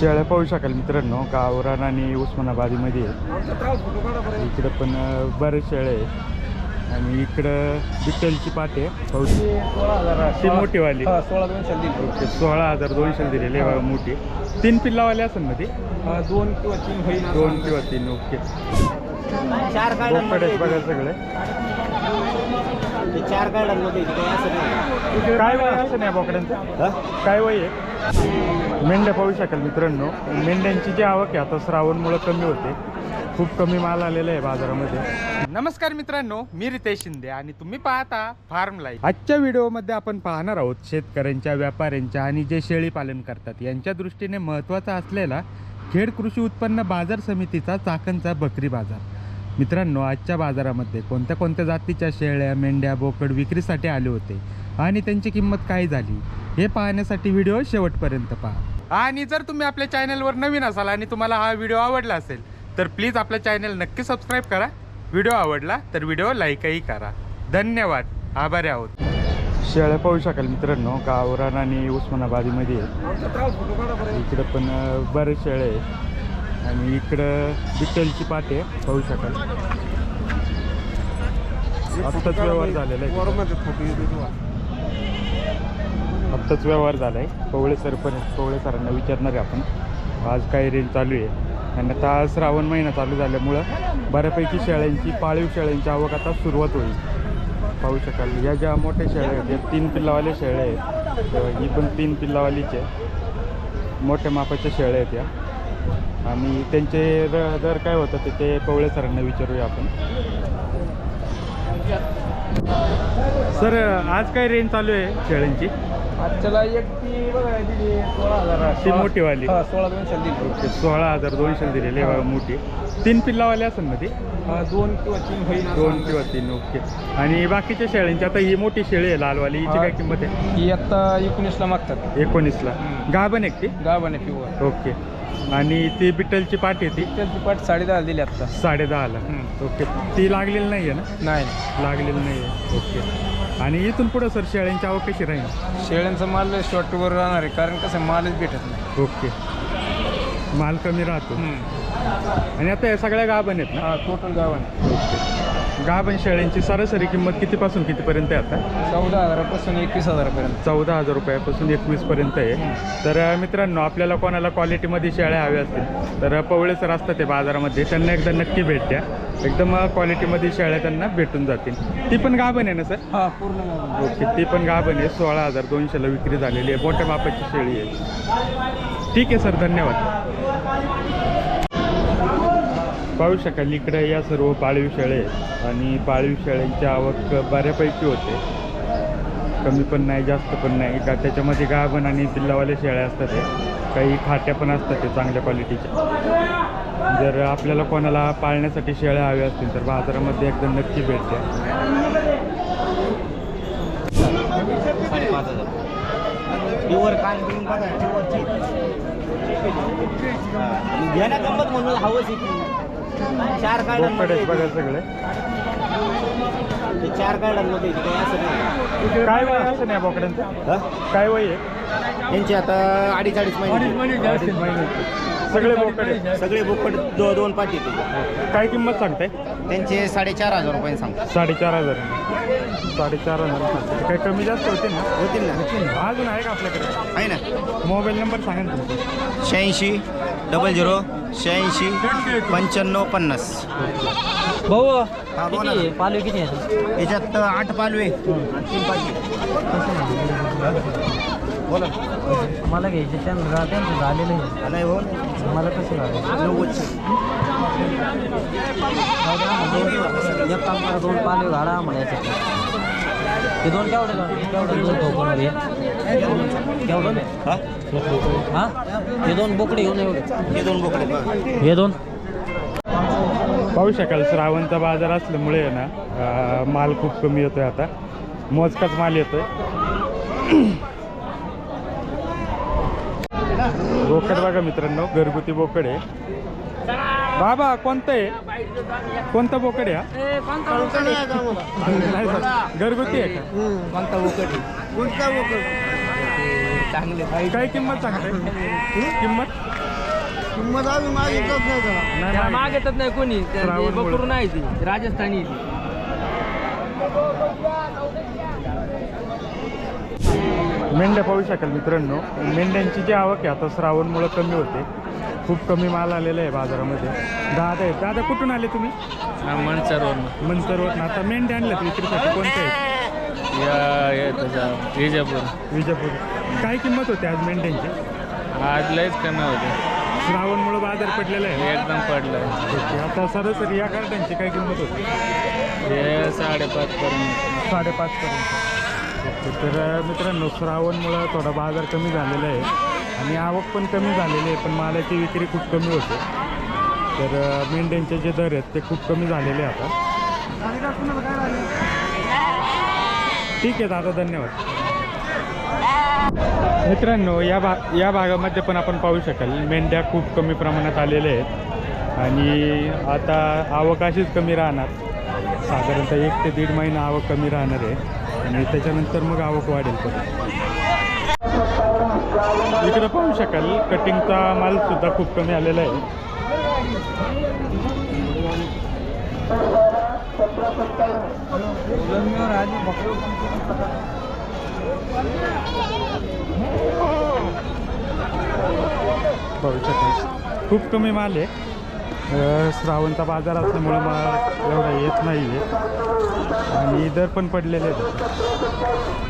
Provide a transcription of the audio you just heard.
शेळ्या पाहू शकाल मित्रांनो गावरान आणि उस्मानाबादीमध्ये आहे. इकडं पण बरेच शेळ्या आहे आणि इकडं बिट्टलची पाटे ती मोठीवाली. सोळा दोनशे दिली. ओके सोळा हजार दोनशे दिलेली मोठी. तीन पिल्लावाली असेल ना ती? दोन किंवा तीन होईल. दोन किंवा तीन ओके. बघा सगळे. ते चार गार्डनमध्ये काही असं नाही. काय वय असं नाही बोकड्यांचं काय वय आहे? मेंढ्या पाहू शकाल मित्रांनो. मेंढ्यांची जी आवक आहे आता श्रावणमुळे कमी होते. खूप कमी माल आलेला आहे बाजारामध्ये. नमस्कार मित्रांनो मी रितेश शिंदे आणि तुम्ही पाहता फार्म लाईफ आजच्या व्हिडिओमध्ये आपण पाहणार आहोत शेतकऱ्यांच्या व्यापाऱ्यांच्या आणि जे शेळी पालन करतात. यांच्या दृष्टीने महत्त्वाचा असलेला खेड कृषी उत्पन्न बाजार समितीचा चाकणचा बकरी बाजार. मित्रांनो आजच्या बाजारामध्ये कोणत्या कोणत्या जातीच्या शेळ्या मेंढ्या बोकड विक्रीसाठी आले होते आणि त्यांची किंमत काय झाली हे पाहण्यासाठी व्हिडिओ शेवटपर्यंत पहा. आणि जर तुम्ही आपल्या चॅनलवर नवीन असाल आणि तुम्हाला हा व्हिडिओ आवडला असेल तर प्लीज आपल्या चॅनल नक्की सबस्क्राईब करा. व्हिडिओ आवडला तर व्हिडिओ लाईकही करा. धन्यवाद. आभारी आहोत. शेळ्या पाहू शकाल मित्रांनो गावरान आणि उस्मानाबादीमध्ये. इकडं पण बरेच शेळे आहे आणि इकडं बिट्टलची आहे पाहू शकाल. आत्ताच व्यवहार झालेला आहे. आत्ताच व्यवहार झाला आहे पवळे सर पण पवळे सरांना विचारणार आहे आपण. आज काय रेल चालू आहे? आणि आता आज श्रावण महिना चालू झाल्यामुळं बऱ्यापैकी शेळ्यांची पाळीव शेळ्यांची आवक आता सुरुवात होईल. पाहू शकाल. या ज्या मोठ्या शेळ्या आहेत या तीन पिल्लावाल्या शेळ्या आहेत. ही पण तीन पिल्लावालीच आहे. मोठ्या मापाच्या शेळ्या आहेत या. आणि त्यांचे दर काय होतं ते ते पवळे सरांना विचारूया आपण. सर आज काय रेंज चालू आहे शेळ्यांची? आजच्याला एक ती बघा दिली सोळा हजार. ती मोठीवाली हा सोळा दोनशे दिली. ओके सोळा हजार दोनशे दिलेली आहे मोठी. तीन पिल्लावाले असेल ना ती? हा, दोन किंवा तीन होईल दोन किंवा तीन ओके. आणि बाकीच्या शेळ्यांची आता ही मोठी शेळी आहे लालवाली हिची काय किंमत आहे? ही आता एकोणीसला मागतात. एकोणीसला. गाभण एक ती? गावाने पिवर ओके. आणि ती बिट्टलची पाट आहे ती? त्याची पाठ साडे दहा दिली आता. साडे दहाला. ओके. ती लागलेली नाही आहे ना? नाही. लागलेली नाही आहे. ओके. आणि इथून पुढं सर शेळ्यांची आवक कशी राहील? शेळ्यांचा माल शॉर्टवर राहणार आहे कारण कसं मालच भेटत नाही. ओके. माल कमी राहतो. आणि आता या सगळ्या गाभण आहेत ना? हा टोटल गावाने ओके गाभण शेळ्यांची सरासरी किंमत कितीपासून कितीपर्यंत आहे आता? चौदा हजारापासून एकवीस हजारापर्यंत. चौदा हजार रुपयापासून एकवीसपर्यंत आहे. तर मित्रांनो आपल्याला कोणाला क्वालिटीमध्ये शेळ्या हव्या असतील तर पवळे सर असतात ते बाजारामध्ये. त्यांना एकदा नक्की भेट द्या. एकदम क्वालिटीमध्ये शेळ्या त्यांना भेटून जातील. ती पण गाभण आहे ना सर? हा पूर्ण ओके ती पण गाभण आहे. सोळा हजार दोनशेला विक्री झालेली आहे. मोठ्या मापाची शेळी आहे. ठीक आहे सर. धन्यवाद. पाहू शकाल. इकडे या सर्व पाळीव शेळे आणि पाळीव शेळ्यांची आवक बऱ्यापैकी होते. कमी पण नाही जास्त पण नाही. का त्याच्यामध्ये गाभण आणि पिल्लावाले शेळ्या असतात ते काही खाट्या पण असतात ते चांगल्या क्वालिटीच्या जर आपल्याला कोणाला पाळण्यासाठी शेळ्या हव्या असतील तर बाजारामध्ये एकदम नक्की भेट द्या. घ्या ना गंमत म्हणून हवंच बोकडे आहेत बघा सगळे. ते चार गार्डनमध्ये काही असं नाही. काय वय असं नाही बोकड्यांचं? काय वय आहे? यांची आता अडीच अडीच महिने अडीच महिन्याचे. सगळे बोकडे सगळे बोकड दो दोन पाठी ते काय किंमत सांगताय? त्यांचे साडेचार हजार रुपये सांगतात. साडेचार हजार साडेचार हजार सांगताय. काही कमी जास्त होते ना. होतील ना. अजून आहे का आपल्याकडे? आहे ना. मोबाईल नंबर सांगा ना तुमचा. शहाऐंशी डबल झिरो शहाऐंशी पंच्याण्णव पन्नास. भाऊ हा बोला ना. पालवी किती आहे? याच्यात आठ पालवे. तीन बोला. मला घ्यायचे त्यांना त्यांचं झालेलं आहे. नाही हो. मला कसं झालं. एक काम करा दोन पालवी घाला आम्हाला याच्यात. ते दोन केवढे केवढे दोन ठोकरमध्ये केवढे हा? हा? हे दोन बोकडे घेऊन एवढे हे दोन बोकडे. हे दोन? पाहू शकाल श्रावणचा बाजार असल्यामुळे ना माल खूप कमी येतोय आता. मोजकाच माल येतोय. बोकड बघा मित्रांनो घरगुती बोकड आहे. बाबा कोणतं आहे? कोणतं बोकड आहे हा? घरगुती आहे का? कोणता बोकड कोणता बोकड? चांगले काय किंमत सांगताय किंमत? किंमत आम्ही मागितलंच नाही त्याला नाही त्याला. मागतच नाही कोणी. त्या- श्रावण ते मुळे. बकरू नाही ती. राजस्थानी आहे ती. मेंढ्या पाहू शकाल मित्रांनो. मेंढ्यांची जी आवक आहे आता श्रावणमुळं कमी होते. खूप कमी माल आलेला आहे बाजारामध्ये. दादा आहेत. दादा कुठून आले तुम्ही? मनसरवरनं मंतरवरून आता मेंढ्या आणल्यात विक्रीसाठी. कोणत्या आहेत? या विजापूर. विजापूर. काय किंमत होते आज मेंढ्यांची? आज लयच कमी होते. श्रावणमुळं बाजार पडलेला आहे. एकदम पडलं ओके, आता सरासरी या कार्डांची काय किंमत होती? हे साडेपाच पर्यंत. साडेपाचपर्यंत ओके तर अ, मित्रांनो श्रावणमुळं थोडा बाजार कमी झालेला आहे. आणि आवक पण कमी झालेली आहे पण मालाची विक्री खूप कमी होते. तर अ, मेंढ्यांचे जे दर आहेत ते खूप कमी झालेले आहे आता. ठीक आहे दादा धन्यवाद. मित्रांनो या भा या भागामध्ये पण आपण पाहू शकाल मेंढ्या खूप कमी प्रमाणात आलेल्या आहेत. आणि आता आवक अशीच कमी राहणार. साधारणतः एक ते दीड महिना आवक कमी राहणार आहे. आणि त्याच्यानंतर मग आवक वाढेल पण. इकडे पाहू शकाल कटिंगचा मालसुद्धा खूप कमी आलेला आहे. खूप कमी माल आहे. श्रावणचा बाजार असल्यामुळं माल एवढा येत नाही आहे आणि दर पण पडलेले आहेत.